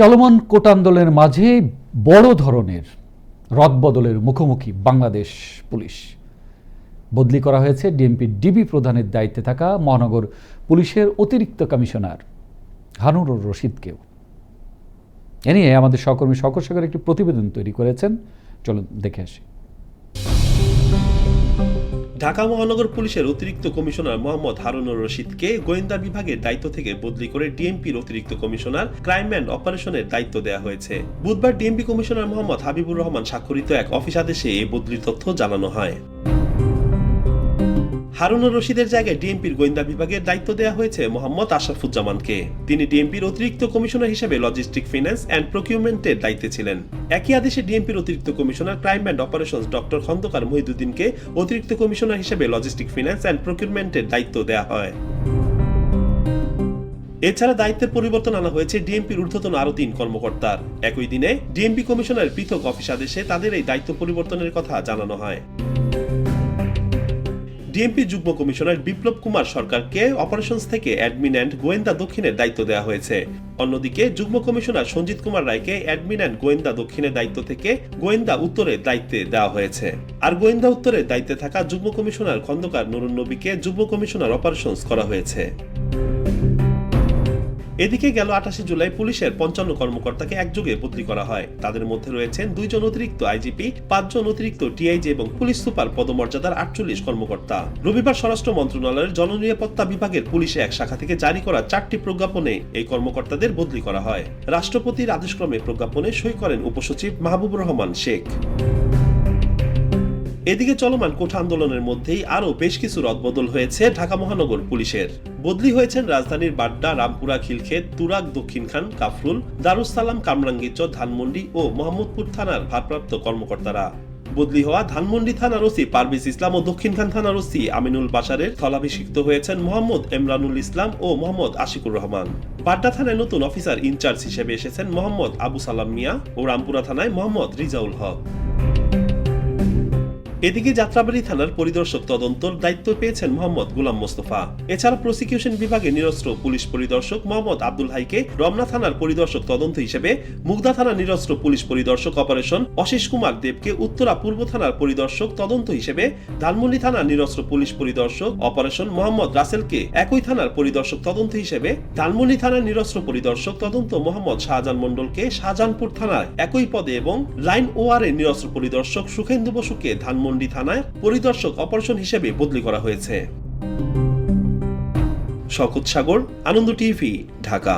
চলমান কোট আন্দোলনের মাঝে বড় ধরনের রদবদলের মুখোমুখি বাংলাদেশ পুলিশ। বদলি করা হয়েছে ডিএমপি ডিবি প্রধানের দায়িত্বে থাকা মহানগর পুলিশের অতিরিক্ত কমিশনার হানুরুর রশিদকেও। এ নিয়ে আমাদের সহকর্মী সকল একটি প্রতিবেদন তৈরি করেছেন। চলুন দেখে আসি। ঢাকা মহানগর পুলিশের অতিরিক্ত কমিশনার মোহাম্মদ হারুনুর রশিদকে গোয়েন্দা বিভাগের দায়িত্ব থেকে বদলি করে ডিএমপির অতিরিক্ত কমিশনার ক্রাইম অ্যান্ড অপারেশনের দায়িত্ব দেওয়া হয়েছে। বুধবার ডিএমপি কমিশনার মোহাম্মদ হাবিবুর রহমান স্বাক্ষরিত এক অফিস আদেশে এই বদলির তথ্য জানানো হয়। হারুনুর রশিদের জায়গায় ডিএমপির গোয়েন্দা বিভাগের দায়িত্ব দেওয়া হয়েছে মোহাম্মদ আশরাফুজ্জামানকে। তিনি ডিএমপির অতিরিক্ত কমিশনার হিসেবে লজিস্টিক ফিন্যান্স অ্যান্ড প্রকিউরমেন্টের দায়িত্বে ছিলেন। একই আদেশে ডিএমপির অতিরিক্ত commissioner crime and operations doctor Khandakar মহিদুদ্দিনকে অতিরিক্ত কমিশনার হিসেবে লজিস্টিক ফিন্যান্স অ্যান্ড প্রকিউরমেন্টের দায়িত্ব দেওয়া হয়। এছাড়া দায়িত্বের পরিবর্তন আনা হয়েছে ডিএমপির ঊর্ধ্বতন আরও তিন কর্মকর্তার। একই দিনে ডিএমপি কমিশনারের পৃথক অফিস আদেশে তাদের এই দায়িত্ব পরিবর্তনের কথা জানানো হয়। ডিএমপি যুগ্ম কমিশনার বিপ্লব কুমার সরকারকে অপারেশনস থেকে অ্যাডমিন অ্যান্ড গোয়েন্দা দক্ষিণের দায়িত্ব দেওয়া হয়েছে। অন্যদিকে, যুগ্ম কমিশনার সঞ্জিত কুমার রায়কে অ্যাডমিন অ্যান্ড গোয়েন্দা দক্ষিণের দায়িত্ব থেকে গোয়েন্দা উত্তরের দায়িত্বে দেওয়া হয়েছে। আর গোয়েন্দা উত্তরের দায়িত্বে থাকা যুগ্ম কমিশনার খন্দকার নুরুন নবীকে যুগ্ম কমিশনার অপারেশনস করা হয়েছে। এদিকে গেল আঠাশে জুলাই পুলিশের পঞ্চান্ন কর্মকর্তাকে একযোগে বদলি করা হয়। তাদের মধ্যে রয়েছেন দুইজন অতিরিক্ত আইজিপি, পাঁচজন অতিরিক্ত টিআইজি এবং পুলিশ সুপার পদমর্যাদার আটচল্লিশ কর্মকর্তা। রবিবার স্বরাষ্ট্র মন্ত্রণালয়ের জননিরাপত্তা বিভাগের পুলিশে এক শাখা থেকে জারি করা চারটি প্রজ্ঞাপনে এই কর্মকর্তাদের বদলি করা হয়। রাষ্ট্রপতির আদেশক্রমে প্রজ্ঞাপনে সই করেন উপসচিব মাহবুবুর রহমান শেখ। এদিকে চলমান কোঠা আন্দোলনের মধ্যেই আরও বেশ কিছু রদবদল হয়েছে ঢাকা মহানগর পুলিশের। বদলি হয়েছেন রাজধানীর বাড্ডা, রামপুরা, খিলক্ষেত, তুরাগ দক্ষিণখান কাফরুল দারুসালাম কামরাঙ্গীরচ ধানমন্ডি ও মোহাম্মদপুর থানার ভারপ্রাপ্ত কর্মকর্তারা। বদলি হওয়া ধানমন্ডি থানার ওসি পারভেজ ইসলাম ও দক্ষিণখান থানার ওসি আমিনুল বাশারের স্থলাভিষিক্ত হয়েছেন মোহাম্মদ এমরানুল ইসলাম ও মোহাম্মদ আশিকুর রহমান। বাড্ডা থানায় নতুন অফিসার ইনচার্জ হিসেবে এসেছেন মোহাম্মদ আবু সালাম মিয়া ও রামপুরা থানায় মোহাম্মদ রিজাউল হক। এদিকে যাত্রাবাড়ি থানার পরিদর্শক তদন্তর দায়িত্ব পেয়েছেন মোহাম্মদ গুলাম মোস্তফা। এছাড়া প্রসিকিউশন বিভাগে নিরস্ত্র পুলিশ পরিদর্শক মোহাম্মদ আব্দুল হাইকে রমনা থানার পরিদর্শক তদন্ত হিসেবে মুগদা থানার নিরস্ত্র পুলিশ পরিদর্শক অপারেশন অশেষ কুমার দেবকে উত্তরা পূর্ব থানার পরিদর্শক তদন্ত হিসেবে ধানমন্ডি থানার নিরস্ত্র পুলিশ পরিদর্শক অপারেশন মোহাম্মদ রাসেলকে একই থানার পরিদর্শক তদন্ত হিসেবে ধানমন্ডি থানার নিরস্ত্র পরিদর্শক তদন্ত মোহাম্মদ শাহজাহান মন্ডলকে শাহজাহানপুর থানার একই পদে এবং লাইন ওয়ার এর নিরস্ত্র পরিদর্শক সুখেন্দু বসুকে ধানমন্ডি থানায় পরিদর্শক অপারেশন হিসেবে বদলি করা হয়েছে। শকত সাগর আনন্দ টিভি ঢাকা।